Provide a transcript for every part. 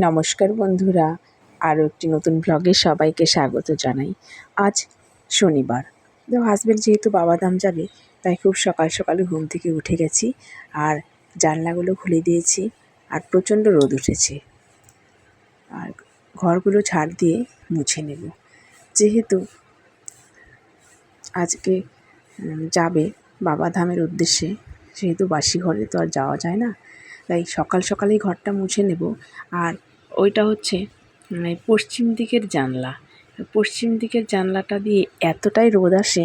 নমস্কার বন্ধুরা, আরও একটি নতুন ব্লগে সবাইকে স্বাগত জানাই। আজ শনিবার। তো হাজব্যান্ড যেহেতু বাবাধাম যাবে তাই খুব সকাল সকাল ঘুম থেকে উঠে গেছি আর জানলাগুলো খুলে দিয়েছি আর প্রচণ্ড রোদ উঠেছে। আর ঘরগুলো ছাড় দিয়ে মুছে নেব। যেহেতু আজকে যাবে বাবাধামের উদ্দেশ্যে, সেহেতু বাসি ঘরে তো আর যাওয়া যায় না। তাই সকাল সকালেই ঘরটা মুছে নেব। আর ওইটা হচ্ছে মানে পশ্চিম দিকের জানলা। পশ্চিম দিকের জানলাটা দিয়ে এতটাই রোদ আসে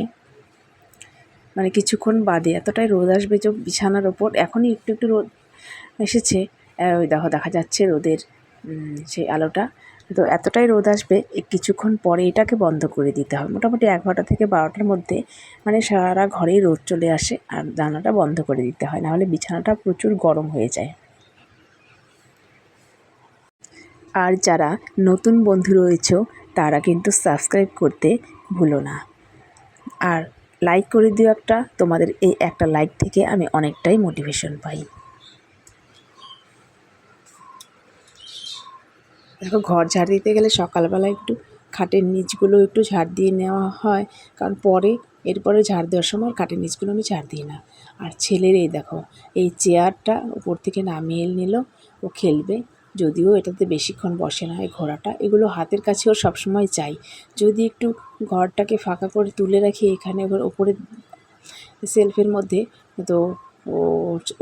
মানে কিছুক্ষণ বাদে এতটাই রোদ আসবে যে বিছানার ওপর, এখনই একটু একটু রোদ এসেছে। ওই দেখো, দেখা যাচ্ছে রোদের সেই আলোটা। তো এতটাই রোদ আসবে কিছুক্ষণ পরে এটাকে বন্ধ করে দিতে হবে। মোটামুটি এগারোটা থেকে বারোটার মধ্যে মানে সারা ঘরেই রোদ চলে আসে, আর জানলাটা বন্ধ করে দিতে হয়। নাহলে বিছানাটা প্রচুর গরম হয়ে যায়। আর যারা নতুন বন্ধু রয়েছে, তারা কিন্তু সাবস্ক্রাইব করতে ভুলো না। আর লাইক করে দিও একটা, তোমাদের এই একটা লাইক থেকে আমি অনেকটাই মোটিভেশন পাই। দেখো, ঘর ঝাড় দিতে গেলে সকালবেলা একটু খাটের নিচগুলো একটু ঝাড় দিয়ে নেওয়া হয়, কারণ পরে, এরপরে ঝাড় দেওয়ার সময় খাটের নিচগুলো আমি ঝাড় দিই না। আর ছেলের এই দেখো, এই চেয়ারটা উপর থেকে নামিয়ে নিল, ও খেলবে যদিও এটাতে বেশিক্ষণ বসে না, এই ঘোড়াটা। এগুলো হাতের কাছেও সবসময় চাই। যদি একটু ঘরটাকে ফাঁকা করে তুলে রাখি, এখানে ওর ওপরে সেলফের মধ্যে, তো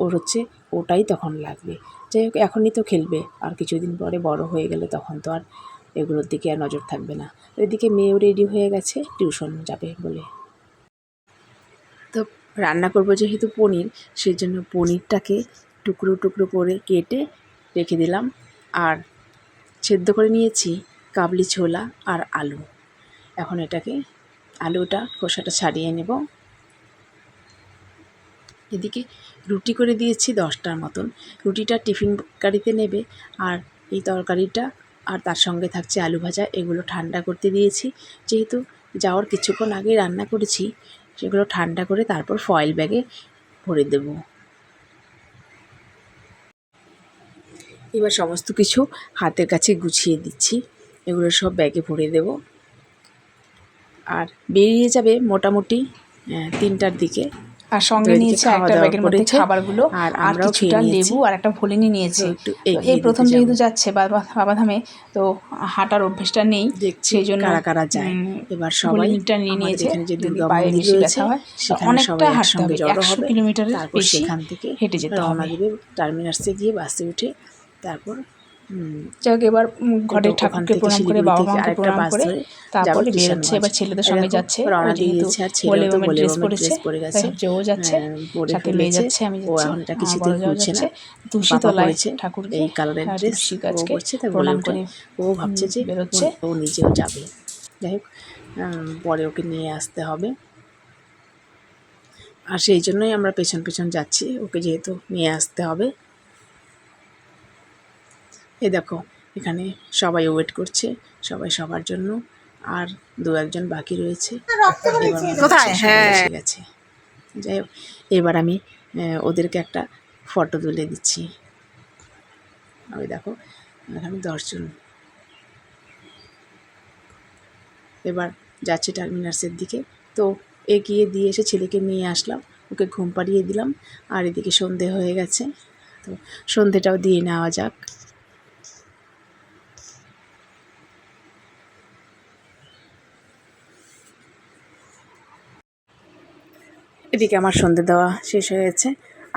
ওর হচ্ছে ওটাই তখন লাগবে। যাই হোক, এখনই তো খেলবে। আর কিছুদিন পরে বড় হয়ে গেলে তখন তো আর এগুলোর দিকে আর নজর থাকবে না। এদিকে মেয়েও রেডি হয়ে গেছে, টিউশন যাবে বলে। তো রান্না করব যেহেতু পনির সেই জন্য পনিরটাকে টুকরো টুকরো করে কেটে রেখে দিলাম। আর সেদ্ধ করে নিয়েছি কাবলি ছোলা আর আলু। এখন এটাকে আলুটা খোসাটা ছাড়িয়ে নেব। এদিকে রুটি করে দিয়েছি দশটার মতন। রুটিটা টিফিন গাড়িতে নেবে আর এই তরকারিটা আর তার সঙ্গে থাকছে আলু ভাজা, এগুলো ঠান্ডা করতে দিয়েছি। যেহেতু যাওয়ার কিছুক্ষণ আগে রান্না করেছি, সেগুলো ঠান্ডা করে তারপর ফয়েল ব্যাগে ভরে দেবো। এবার সমস্ত কিছু হাতের কাছে গুছিয়ে দিচ্ছি। এগুলো সব ব্যাগে ভরে দেব। আর বেরিয়ে যাবে মোটামুটি তিনটার দিকে। আর সঙ্গে নিয়েছে একটা ব্যাগের মধ্যে খাবারগুলো আর আর কিছুটা লেবু আর একটা ভলিনি নিয়েছে। এই প্রথম যেহেতু যাচ্ছে বাবা বাবাধামে তো হাঁটার অভ্যেসটা নেই দেখছি সেই জন্য কারা কারা যায়। এবার সবাই ভলিনিটা নিয়ে নিয়েছে যদি পায়ে বেশি ব্যথা হয় অনেকটা হাঁটতে হবে একশো কিলোমিটারের বেশি সেখান থেকে হেঁটে যেতে হবে। টার্মিনাসে গিয়ে বাসে উঠে তারপর হোক এবার ওখান ঠাকুরকে প্রণাম করে বাবা মাকে প্রণাম করে তারপরে যাব বেরোচ্ছে এবার ছেলেদের সঙ্গে যাচ্ছে। বলে বাবার বলে ড্রেস পরেছে ভাবছে ও যাচ্ছে সাথে মেয়ে যাচ্ছে আমি যাচ্ছি। এখন আমার না। তুলসী বাবা তলায় ঠাকুরকে এই কালারের ড্রেস ও গাছকে প্রণাম করে ও ভাবছে যে বেরোচ্ছে। ও নিজেও যাবে। যাই হোক পরে ওকে নিয়ে আসতে হবে। আর সেই জন্যই আমরা পেছন পেছন যাচ্ছি ওকে যেহেতু নিয়ে আসতে হবে। এই দেখো এখানে সবাই ওয়েট করছে সবাই সবার জন্য আর দু একজন বাকি রয়েছে। কোথায়? হ্যাঁ। গেছে। যাই হোক এবার আমি ওদেরকে একটা ফটো তুলে দিচ্ছি। ওই দেখো এখানে দশজন। এবার যাচ্ছি টার্মিনার্সের দিকে। তো এগিয়ে দিয়ে এসে ছেলেকে নিয়ে আসলাম। ওকে ঘুম পাড়িয়ে দিলাম। আর এদিকে সন্ধে হয়ে গেছে। তো সন্ধেটাও দিয়ে নেওয়া যাক। এদিকে আমার সন্ধে দেওয়া শেষ হয়ে গেছে।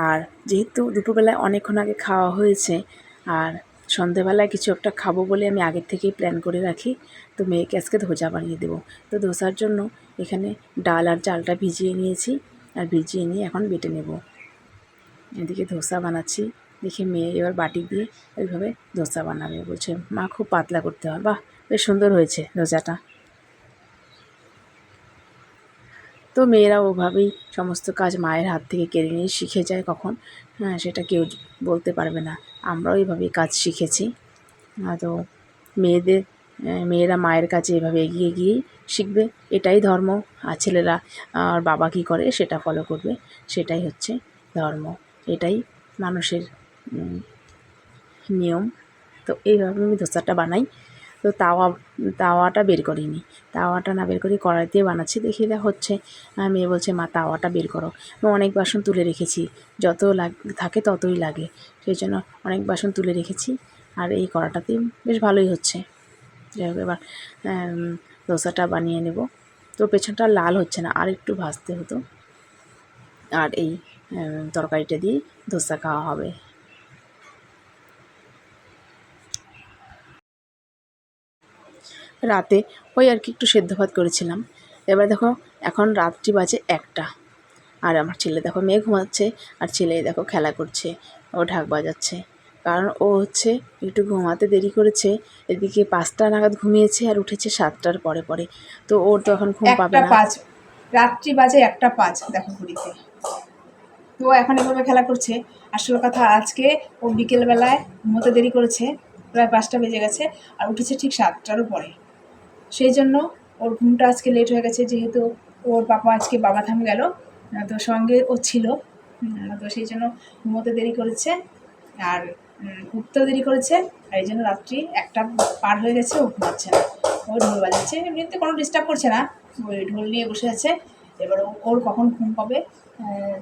আর যেহেতু দুপুরবেলায় অনেকক্ষণ আগে খাওয়া হয়েছে, আর সন্ধেবেলায় কিছু একটা খাব বলে আমি আগের থেকেই প্ল্যান করে রাখি, তো মেয়েকে আজকে ধোজা বানিয়ে দেবো। তো ধোসার জন্য এখানে ডাল আর চালটা ভিজিয়ে নিয়েছি, আর ভিজিয়ে নিয়ে এখন বেটে নেব। এদিকে ধোসা বানাচ্ছি, দেখি মেয়ে এবার বাটি দিয়ে ওইভাবে ধোসা বানাবে। বলছে, মা, খুব পাতলা করতে হয়। বাহ, বেশ সুন্দর হয়েছে ধোসাটা। তো মেয়েরা ওভাবেই সমস্ত কাজ মায়ের হাত থেকে কেড়ে নিয়ে শিখে যায় কখন। হ্যাঁ সেটা কেউ বলতে পারবে না। আমরাও এইভাবেই কাজ শিখেছি। তো মেয়েদের মেয়েরা মায়ের কাছে এভাবে এগিয়ে গিয়েই শিখবে। এটাই ধর্ম। আর ছেলেরা, আর বাবা কী করে? সেটা ফলো করবে। সেটাই হচ্ছে ধর্ম। এটাই মানুষের নিয়ম। তো এইভাবে আমি ধোসাটা বানাই। তো তাওয়া, তাওয়াটা বের করিনি। তাওয়াটা না বের করে কড়াইতে বানাচ্ছি, দেখি দেখ হচ্ছে। মেয়ে বলছে, মা, তাওয়াটা বের করো। আমি অনেক বাসন তুলে রেখেছি, যত লাগ, থাকে ততই লাগে। সেই জন্য অনেক বাসন তুলে রেখেছি, আর এই কড়াটাতেই বেশ ভালোই হচ্ছে। যাই হোক, এবার ধোসাটা বানিয়ে নেব। তো পেছনটা লাল হচ্ছে না, আর একটু ভাজতে হতো। আর এই তরকারিটা দিয়ে ধোসা খাওয়া হবে। রাতে ওই আর কি একটু সেদ্ধ ভাত করেছিলাম। এবার দেখো এখন রাত্রি বাজে একটা। আর আমার ছেলে দেখো মেয়ে ঘুমাচ্ছে আর ছেলে দেখো খেলা করছে ও ঢাক বাজাচ্ছে। কারণ ও হচ্ছে একটু ঘুমাতে দেরি করেছে এদিকে পাঁচটা নাগাদ ঘুমিয়েছে আর উঠেছে সাতটার পরে পরে। তো ওর তো এখন ঘুম পাবে না। পাঁচ রাত্রি বাজে একটা পাঁচ দেখো ঘুরিতে তো ও এখন এভাবে খেলা করছে। আসল কথা আজকে ও বিকেলবেলায় ঘুমোতে দেরি করেছে প্রায় পাঁচটা বেজে গেছে আর উঠেছে ঠিক সাতটারও পরে। সেই জন্য ওর ঘুমটা আজকে লেট হয়ে গেছে, যেহেতু ওর পাপা আজকে বাবা থাম গেল তো সঙ্গে ও ছিল। তো সেই জন্য ঘুমোতে দেরি করেছে, আর উঠতেও দেরি করেছে, আর এই জন্য রাত্রি একটা পার হয়ে গেছে, ও ঘুমাচ্ছে না। ও ঢোল বাজাচ্ছে, এমনিতে কোনো ডিস্টার্ব করছে না, ওই ঢোল নিয়ে বসে আছে। এবার ওর কখন ঘুম পাবে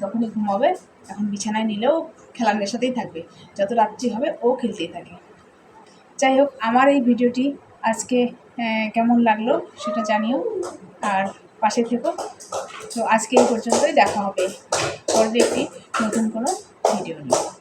তখনই ঘুমাবে, এখন বিছানায় নিলেও খেলার নেশাতেই থাকবে, যত রাত্রি হবে ও খেলতেই থাকে। যাই হোক, আমার এই ভিডিওটি আজকে কেমন লাগল সেটা জানিও। আর পাশে থেকো। তো আজকে এই পর্যন্তই দেখা হবে। পরের একটি নতুন কোনো ভিডিও নিয়ে।